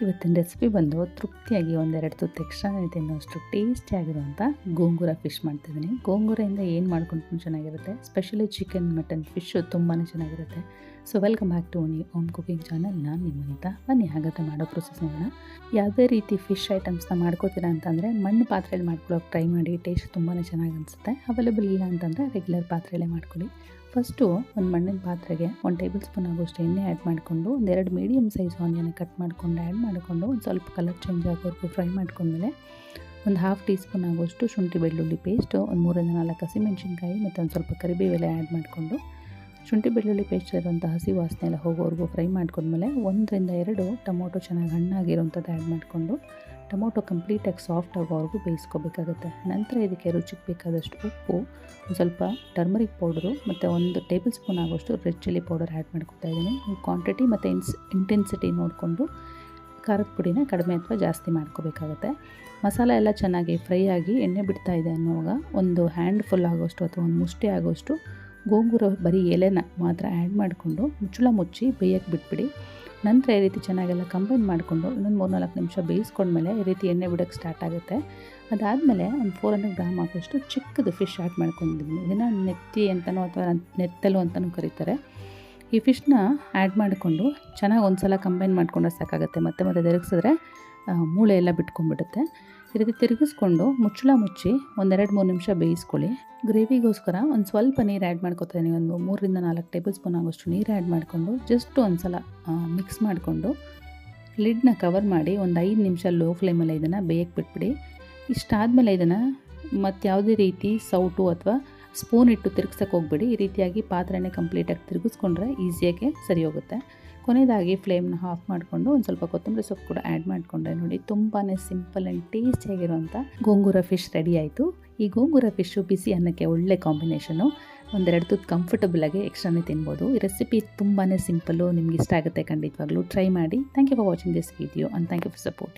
ಇವತ್ತಿನ ರೆಸಿಪಿ ಬಂದು ತೃಪ್ತಿಯಾಗಿ ಒಂದೆರಡು ತುತ್ತು ಎಕ್ಸ್ಟ್ರಾನೇ ತಿನ್ನೋಷ್ಟು ಟೇಸ್ಟಿಯಾಗಿರುವಂಥ ಗೋಂಗೂರ ಫಿಶ್ ಮಾಡ್ತಿದ್ದೀನಿ. ಗೋಂಗೂರೆಯಿಂದ ಏನು ಮಾಡ್ಕೊಂಡು ಚೆನ್ನಾಗಿರುತ್ತೆ? ಸ್ಪೆಷಲಿ ಚಿಕನ್ ಮಟನ್ ಫಿಶ್ಶು ತುಂಬಾ ಚೆನ್ನಾಗಿರುತ್ತೆ. ಸೊ ವೆಲ್ಕಮ್ ಬ್ಯಾಕ್ ಟು ಓನಿ ಓಮ್ ಕುಕಿಂಗ್ ಚಾನಲ್ ನಾನು ನಿಮ್ಮ ವನಿತಾ. ಬನ್ನಿ, ಹಾಗಾದರೆ ಮಾಡೋ ಪ್ರೊಸೆಸ್ ನೋಡೋಣ. ಯಾವುದೇ ರೀತಿ ಫಿಶ್ ಐಟಮ್ಸ್ನ ಮಾಡ್ಕೋತೀರಾ ಅಂತಂದರೆ ಮಣ್ಣು ಪಾತ್ರೆಯಲ್ಲಿ ಮಾಡ್ಕೊಳ್ಳೋಕೆ ಟ್ರೈ ಮಾಡಿ ಟೇಸ್ಟ್ ತುಂಬಾ ಚೆನ್ನಾಗಿ ಅನಿಸುತ್ತೆ. ಅವೈಲೇಬಲ್ ಇಲ್ಲ ಅಂತಂದರೆ ರೆಗ್ಯುಲರ್ ಪಾತ್ರೆಯಲ್ಲೇ ಮಾಡ್ಕೊಳ್ಳಿ. ಫಸ್ಟು ಒಂದು ಮಣ್ಣಿನ ಪಾತ್ರೆಗೆ ಒಂದು ಟೇಬಲ್ ಸ್ಪೂನ್ ಆಗೋಷ್ಟು ಎಣ್ಣೆ ಆ್ಯಡ್ ಮಾಡಿಕೊಂಡು ಒಂದೆರಡು ಮೀಡಿಯಮ್ ಸೈಜ್ ಆನಿಯನ್ ಕಟ್ ಮಾಡಿಕೊಂಡು ಆ್ಯಡ್ ಮಾಡಿಕೊಂಡು ಒಂದು ಸ್ವಲ್ಪ ಕಲರ್ ಚೇಂಜ್ ಆಗೋವರೆಗೂ ಫ್ರೈ ಮಾಡ್ಕೊಂಡ್ಮೇಲೆ ಒಂದು ಹಾಫ್ ಟೀ ಸ್ಪೂನ್ ಆಗೋಷ್ಟು ಶುಂಠಿ ಬೆಳ್ಳುಳ್ಳಿ ಪೇಸ್ಟು, ಒಂದು ಮೂರಿಂದ ನಾಲ್ಕು ಹಸಿಮೆಣ್ಸಿನ್ಕಾಯಿ ಮತ್ತು ಒಂದು ಸ್ವಲ್ಪ ಕರಿಬೇವೆಲೆ ಆ್ಯಡ್ ಮಾಡಿಕೊಂಡು ಶುಂಠಿ ಬೆಳ್ಳುಳ್ಳಿ ಪೇಸ್ಟ್ ಇರುವಂಥ ಹಸಿ ವಾಸನೆ ಎಲ್ಲ ಹೋಗೋವರೆಗೂ ಫ್ರೈ ಮಾಡ್ಕೊಂಡ್ಮೇಲೆ ಒಂದರಿಂದ ಎರಡು ಟೊಮೊಟೊ ಚೆನ್ನಾಗಿ ಹಣ್ಣಾಗಿರೋಂಥದ್ದು ಆ್ಯಡ್ ಮಾಡಿಕೊಂಡು ಟೊಮೊಟೊ ಕಂಪ್ಲೀಟಾಗಿ ಸಾಫ್ಟ್ ಆಗೋವರೆಗೂ ಬೇಯಿಸ್ಕೋಬೇಕಾಗುತ್ತೆ. ನಂತರ ಇದಕ್ಕೆ ರುಚಿಗೆ ಬೇಕಾದಷ್ಟು ಉಪ್ಪು ಸ್ವಲ್ಪ ಟರ್ಮರಿಕ್ ಪೌಡರು ಮತ್ತು ಒಂದು ಟೇಬಲ್ ಸ್ಪೂನ್ ಆಗೋಷ್ಟು ರೆಡ್ ಚಿಲ್ಲಿ ಪೌಡರ್ ಆ್ಯಡ್ ಮಾಡ್ಕೊತಾ ಇದ್ದೀನಿ. ಕ್ವಾಂಟಿಟಿ ಮತ್ತು ಇನ್ಸ್, ಇಂಟೆನ್ಸಿಟಿ ನೋಡಿಕೊಂಡು ಖಾರದ ಪುಡಿನ ಕಡಿಮೆ ಅಥವಾ ಜಾಸ್ತಿ ಮಾಡ್ಕೋಬೇಕಾಗುತ್ತೆ. ಮಸಾಲ ಎಲ್ಲ ಚೆನ್ನಾಗಿ ಫ್ರೈ ಆಗಿ ಎಣ್ಣೆ ಬಿಡ್ತಾ ಇದೆ ಅನ್ನೋವಾಗ ಒಂದು ಹ್ಯಾಂಡ್ ಫುಲ್ ಆಗೋಷ್ಟು ಅಥವಾ ಒಂದು ಮುಷ್ಟಿ ಆಗೋಷ್ಟು ಗೋಂಗೂರ ಬರೀ ಎಲೆನ ಮಾತ್ರ ಆ್ಯಡ್ ಮಾಡಿಕೊಂಡು ಮುಚ್ಚಳ ಮುಚ್ಚಿ ಬೇಯಕ್ಕೆ ಬಿಟ್ಬಿಡಿ. ನಂತರ ಈ ರೀತಿ ಚೆನ್ನಾಗೆಲ್ಲ ಕಂಬೈನ್ ಮಾಡಿಕೊಂಡು ಇನ್ನೊಂದು ಮೂರು ನಾಲ್ಕು ನಿಮಿಷ ಬೇಯಿಸ್ಕೊಂಡ್ಮೇಲೆ ಈ ರೀತಿ ಎಣ್ಣೆ ಬಿಡೋಕ್ಕೆ ಸ್ಟಾರ್ಟ್ ಆಗುತ್ತೆ. ಅದಾದಮೇಲೆ ಒಂದು ಫೋರ್ ಹಂಡ್ರೆಡ್ ಗ್ರಾಮ್ ಆಗೋಷ್ಟು ಚಿಕ್ಕದು ಫಿಶ್ ಆ್ಯಡ್ ಮಾಡ್ಕೊಂಡಿದ್ದೀನಿ. ಇದನ್ನು ನೆತ್ತಿ ಅಂತಲೋ ಅಥವಾ ನೆತ್ತಲು ಅಂತಲೂ ಕರೀತಾರೆ. ಈ ಫಿಶ್ನ ಆ್ಯಡ್ ಮಾಡಿಕೊಂಡು ಚೆನ್ನಾಗಿ ಒಂದು ಸಲ ಕಂಬೈನ್ ಮಾಡ್ಕೊಂಡ್ರೆ ಸಾಕಾಗುತ್ತೆ. ಮತ್ತೆ ಮತ್ತೆ ತಿರುಗಿಸಿದ್ರೆ ಮೂಳೆ ಎಲ್ಲ ಬಿಟ್ಕೊಂಡ್ಬಿಡುತ್ತೆ. ಈ ರೀತಿ ತಿರುಗಿಸ್ಕೊಂಡು ಮುಚ್ಚಳ ಮುಚ್ಚಿ ಒಂದೆರಡು ಮೂರು ನಿಮಿಷ ಬೇಯಿಸ್ಕೊಳ್ಳಿ. ಗ್ರೇವಿಗೋಸ್ಕರ ಒಂದು ಸ್ವಲ್ಪ ನೀರು ಆ್ಯಡ್ ಮಾಡ್ಕೊತೀನಿ. ಒಂದು ಮೂರರಿಂದ ನಾಲ್ಕು ಟೇಬಲ್ ಸ್ಪೂನ್ ಆಗೋಷ್ಟು ನೀರು ಆ್ಯಡ್ ಮಾಡಿಕೊಂಡು ಜಸ್ಟ್ ಒಂದು ಸಲ ಮಿಕ್ಸ್ ಮಾಡಿಕೊಂಡು ಲಿಡ್ನ ಕವರ್ ಮಾಡಿ ಒಂದು ಐದು ನಿಮಿಷ ಲೋ ಫ್ಲೇಮಲ್ಲಿ ಇದನ್ನು ಬೇಯಕ್ಕೆ ಬಿಟ್ಬಿಡಿ. ಇಷ್ಟಾದಮೇಲೆ ಇದನ್ನು ಮತ್ತು ಯಾವುದೇ ರೀತಿ ಸೌಟು ಅಥವಾ ಸ್ಪೂನ್ ಇಟ್ಟು ತಿರುಗ್ಸಕ್ಕೆ ಹೋಗ್ಬಿಡಿ. ಈ ರೀತಿಯಾಗಿ ಪಾತ್ರೆನೇ ಕಂಪ್ಲೀಟಾಗಿ ತಿರುಗಿಸ್ಕೊಂಡ್ರೆ ಈಸಿಯಾಗಿ ಸರಿ ಹೋಗುತ್ತೆ. ಕೊನೆಯದಾಗಿ ಫ್ಲೇಮ್ನ ಆಫ್ ಮಾಡಿಕೊಂಡು ಒಂದು ಸ್ವಲ್ಪ ಕೊತ್ತಂಬರಿ ಸೊಪ್ಪು ಕೂಡ ಆ್ಯಡ್ ಮಾಡಿಕೊಂಡ್ರೆ ನೋಡಿ ತುಂಬಾ ಸಿಂಪಲ್ ಆ್ಯಂಡ್ ಟೇಸ್ಟಿಯಾಗಿರುವಂಥ ಗೋಂಗೂರ ಫಿಶ್ ರೆಡಿ ಆಯಿತು. ಈ ಗೋಂಗೂರ ಫಿಶ್ಶು ಬಿಸಿ ಅನ್ನಕ್ಕೆ ಒಳ್ಳೆ ಕಾಂಬಿನೇಷನು ಒಂದೆರಡು ತುತ್ತು ಕಂಫರ್ಟಬಲಾಗಿ ಎಕ್ಸ್ಟ್ರಾನೇ ತಿನ್ಬೋದು. ಈ ರೆಸಿಪಿ ತುಂಬಾ ಸಿಂಪಲ್ಲು ನಿಮ್ಗೆ ಇಷ್ಟ ಆಗುತ್ತೆ ಖಂಡಿತವಾಗ್ಲೂ. ಟ್ರೈ ಮಾಡಿ. Thank you for watching this video and thank you for supporting